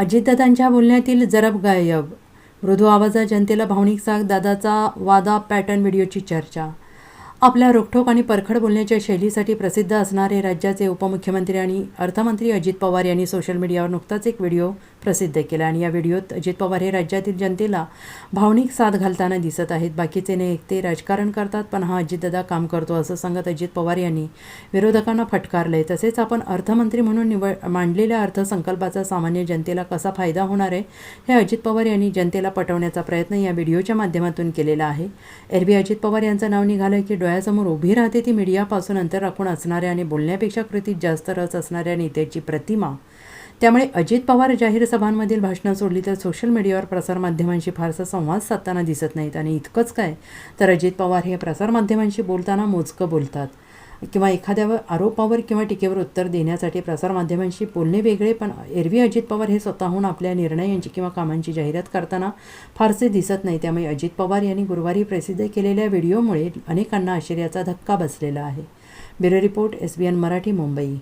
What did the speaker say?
अजितदादांच्या बोलण्यातील जरब गायब मृदू आवाजात जनतेला भावनिक साग दादाचा वादा पॅटर्न व्हिडिओची चर्चा आपल्या रोखठोक आणि परखड बोलण्याच्या शैलीसाठी प्रसिद्ध असणारे राज्याचे उपमुख्यमंत्री आणि अर्थमंत्री अजित पवार यांनी सोशल मीडियावर नुकताच एक व्हिडिओ प्रसिद्ध केला आणि या व्हिडिओत अजित पवार हे राज्यातील जनतेला भावनिक साथ घालताना दिसत आहेत. बाकीचे नेते राजकारण करतात पण हा अजितदादा काम करतो असं सांगत अजित पवार यांनी विरोधकांना फटकारलंय. तसेच आपण अर्थमंत्री म्हणून निवड मांडलेल्या अर्थसंकल्पाचा सामान्य जनतेला कसा फायदा होणार आहे हे अजित पवार यांनी जनतेला पटवण्याचा प्रयत्न या व्हिडिओच्या माध्यमातून केलेला आहे. एरवी अजित पवार यांचं नाव निघालं की डोळ्यासमोर उभी राहते ती मीडियापासून अंतर राखून असणाऱ्या आणि बोलण्यापेक्षा कृतीत जास्त रस असणाऱ्या नेत्याची प्रतिमा. त्यामुळे अजित पवार जाहीर सभांमधील भाषणं सोडली तर सोशल मीडियावर प्रसारमाध्यमांशी फारसा संवाद साधताना दिसत नाहीत. आणि इतकंच काय तर अजित पवार हे प्रसारमाध्यमांशी बोलताना मोजकं बोलतात. किंवा एखाद्यावर आरोपावर किंवा टीकेवर उत्तर देण्यासाठी प्रसारमाध्यमांशी बोलणे वेगळे पण एरवी अजित पवार हे स्वतःहून आपल्या निर्णयांची किंवा कामांची जाहिरात करताना फारसे दिसत नाही. त्यामुळे अजित पवार यांनी गुरुवारी प्रसिद्ध केलेल्या व्हिडिओमुळे अनेकांना आश्चर्याचा धक्का बसलेला आहे. Bureau report S B N Marathi Mumbai.